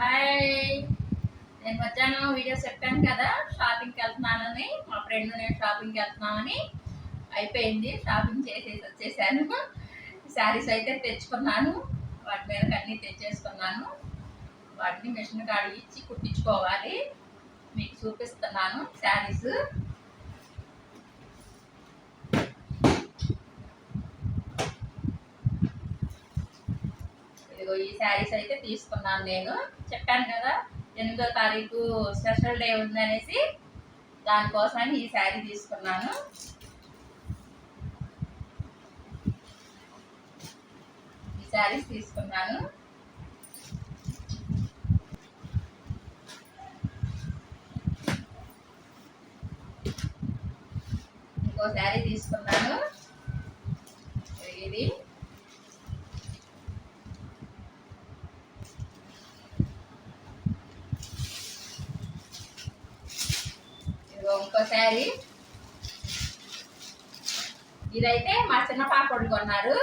Hi. నేను మధ్యాహ్నం video చెప్పాను కదా షాపింగ్కి వెళ్తున్నానని. మా ఫ్రెండ్ నేను షాపింగ్కి వెళ్తున్నామని. అయిపోయింది షాపింగ్ చేసేసి వచ్చేసాను. శారీస్ అయితే తెచ్చుకున్నాను. వాటి మీద అన్నీ తెచ్చేసుకున్నాను. వాటిని మిషన్ కాడ కుట్టించుకోవాలి. మీకు చూపిస్తున్నాను శారీస్. ఇదిగో ఈ శారీస్ అయితే తీసుకున్నాను నేను. చెప్పాను కదా ఎనిమిదో తారీఖు స్పెషల్ డే ఉందనేసి దానికోసమని ఈ శారీ తీసుకున్నాను. ఈ శారీస్ తీసుకున్నాను. ఇంకో శారీ తీసుకున్నాను. ఇది. శారీ ఇదైతే మా చిన్న పాపడు కొన్నారు.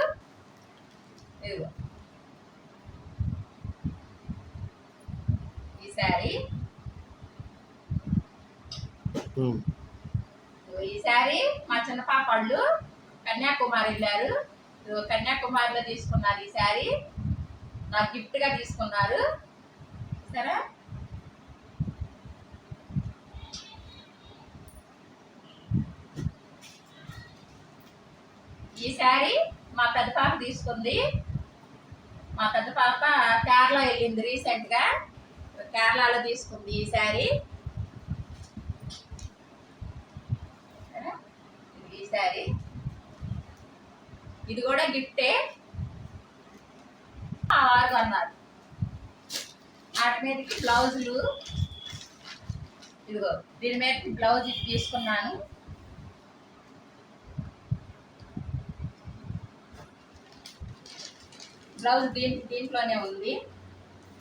ఇదిగో. ఈ శారీ ఈ శారీ మా చిన్న పాపళ్ళు కన్యాకుమారి వెళ్ళారు కన్యాకుమారిలో తీసుకున్నారు ఈ శారీ నాకు గిఫ్ట్గా తీసుకున్నారు. సరే? శారీ మా పెద్ద పాప తీసుకుంది. మా పెద్ద పాప కేరళ వెళ్ళింది రీసెంట్గా కేరళలో తీసుకుంది ఈ శారీ. ఈ శారీ. ఇది కూడా గిఫ్టే ఆరు అన్నారు. వాటి మీదకి బ్లౌజులు. ఇదిగో దీని మీద బ్లౌజ్ ఇది తీసుకున్నాను. బ్లౌజ్ దీని దీంట్లోనే ఉంది.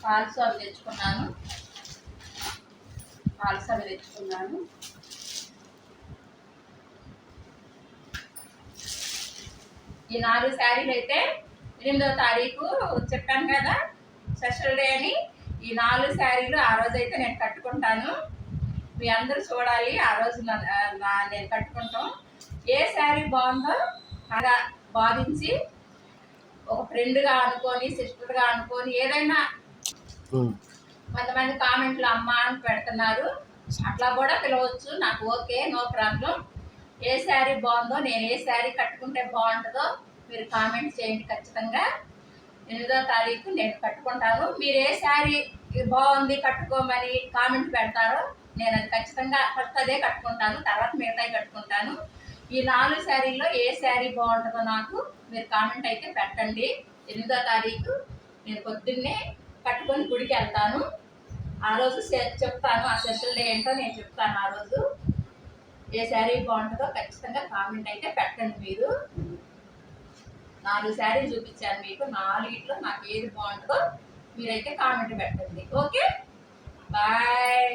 ఫాల్స్ అవి తెచ్చుకున్నాను. ఫాల్స్ అవి తెచ్చుకున్నాను. ఈ నాలుగు శారీలు అయితే ఎనిమిదో తారీఖు చెప్పాను కదా స్పెషల్ డే అని. ఈ నాలుగు శారీలు ఆ రోజు అయితే నేను కట్టుకుంటాను. మీ అందరూ చూడాలి ఆ రోజు నా- నా- నేను కట్టుకుంటాం. ఏ శారీ బాగుందో అలా బాధించి ఒక ఫ్రెండ్గా అనుకొని సిస్టర్గా అనుకొని ఏదైనా. కొంతమంది కామెంట్లు అమ్మ అని పెడుతున్నారు. అట్లా కూడా పిలవచ్చు. నాకు ఓకే నో ప్రాబ్లం. ఏ శారీ బాగుందో నేను ఏ శారీ కట్టుకుంటే బాగుంటుందో మీరు కామెంట్ చేయండి ఖచ్చితంగా. ఎనిమిదో తారీఖు నేను కట్టుకుంటాను. మీరు ఏ శారీ బాగుంది కట్టుకోమని కామెంట్ పెడతారో నేను అది ఖచ్చితంగా ఫస్ట్ అదే కట్టుకుంటాను. తర్వాత మిగతాయి కట్టుకుంటాను. ఈ నాలుగు శారీల్లో ఏ శారీ బాగుంటుందో నాకు మీరు కామెంట్ అయితే పెట్టండి. ఎనిమిదో తారీఖు నేను పొద్దున్నే కట్టుకొని గుడికి వెళ్తాను. ఆ రోజు చెప్తాను ఆ స్పెషల్ డే ఏంటో నేను చెప్తాను ఆ రోజు. ఏ శారీ బాగుంటుందో ఖచ్చితంగా కామెంట్ అయితే పెట్టండి మీరు. నాలుగు శారీలు చూపించాను మీకు నాలుగిట్లో నాకు ఏది బాగుంటుందో మీరైతే కామెంట్ పెట్టండి. ఓకే? బాయ్!